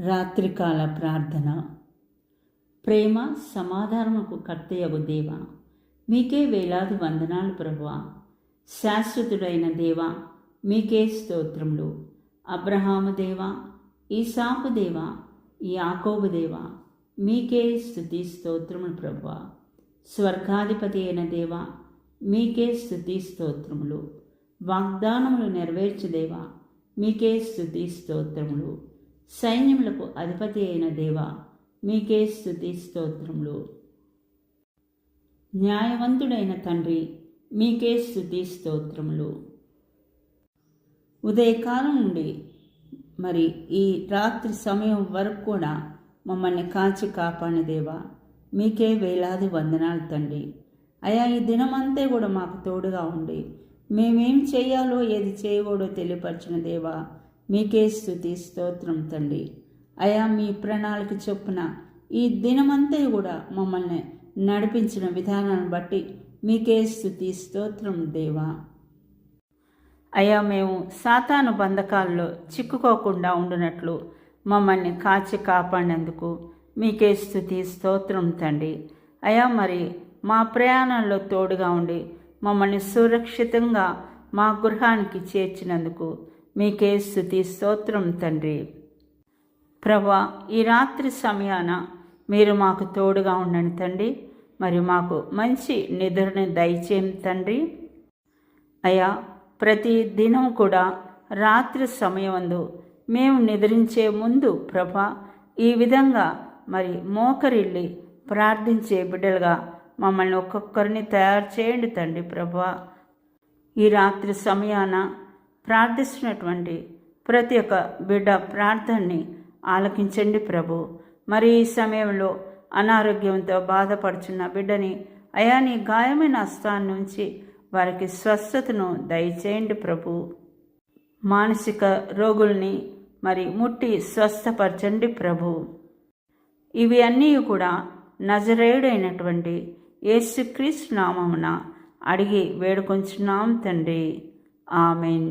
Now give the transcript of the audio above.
రాత్రికాల ప్రార్థన. ప్రేమ సమాధానముకు కర్తయగు దేవ మీకే వేలాది వందనాలు ప్రభువ. శాశ్వతుడైన దేవ మీకే స్తోత్రములు. అబ్రహాము దేవ ఈసాపు దేవ యాకోబు దేవ మీకే స్థుతి స్తోత్రములు ప్రభువ. స్వర్గాధిపతి అయిన దేవ మీకే స్థుతి స్తోత్రములు. వాగ్దానములు నెరవేర్చు దేవ మీకే స్థుతి స్తోత్రములు. సైన్యములకు అధిపతి అయిన దేవ మీకే స్థుతి స్తోత్రములు. న్యాయవంతుడైన తండ్రి మీకే స్థుతి స్తోత్రములు. ఉదయకాలం నుండి మరి ఈ రాత్రి సమయం వరకు కూడా మమ్మల్ని కాచి కాపాడిన దేవా మీకే వేలాది వందనాలు తండ్రి. అయా ఈ దినమంతా కూడా మాకు తోడుగా ఉండి మేమేం చేయాలో ఏది చేయకూడదో తెలియపరిచిన దేవా మీకే స్థుతి స్తోత్రం తండ్రి అయా మీ ప్రణాళిక చొప్పున ఈ దినమంతా కూడా మమ్మల్ని నడిపించిన విధానాన్ని బట్టి మీకే స్థుతి స్తోత్రం దేవా. అయా మేము సాతాను బంధకాల్లో చిక్కుకోకుండా ఉండునట్లు మమ్మల్ని కాచి కాపాడినందుకు మీకే స్థుతి స్తోత్రం తండ్రి అయా మరి మా ప్రయాణంలో తోడుగా ఉండి మమ్మల్ని సురక్షితంగా మా గృహానికి చేర్చినందుకు మీకే స్థుతి స్తోత్రం తండ్రి. ప్రభా ఈ రాత్రి సమయాన మీరు మాకు తోడుగా ఉండండి తండ్రి. మరి మాకు మంచి నిద్రని దయచేయం తండ్రి. అయా ప్రతి దినం కూడా రాత్రి సమయమందు మేము నిద్రించే ముందు ప్రభ ఈ విధంగా మరి మోకరిల్లి ప్రార్థించే బిడ్డలుగా మమ్మల్ని ఒక్కొక్కరిని తయారు చేయండి తండ్రి ప్రభా. ఈ రాత్రి సమయాన ప్రార్థిస్తున్నటువంటి ప్రతి ఒక్క బిడ్డ ప్రార్థనని ఆలకించండి ప్రభు. మరి ఈ సమయంలో అనారోగ్యంతో బాధపడుచున్న బిడ్డని అయా నీ గాయమైన హస్తాన్ని నుంచి వారికి స్వస్థతను దయచేయండి ప్రభు. మానసిక రోగుల్ని మరి ముట్టి స్వస్థపరచండి ప్రభు. ఇవి అన్నీ కూడా నజరేయుడైనటువంటి యేసుక్రీస్తు నామమున అడిగి వేడుకొంచున్నాం తండ్రి. ఆమెన్.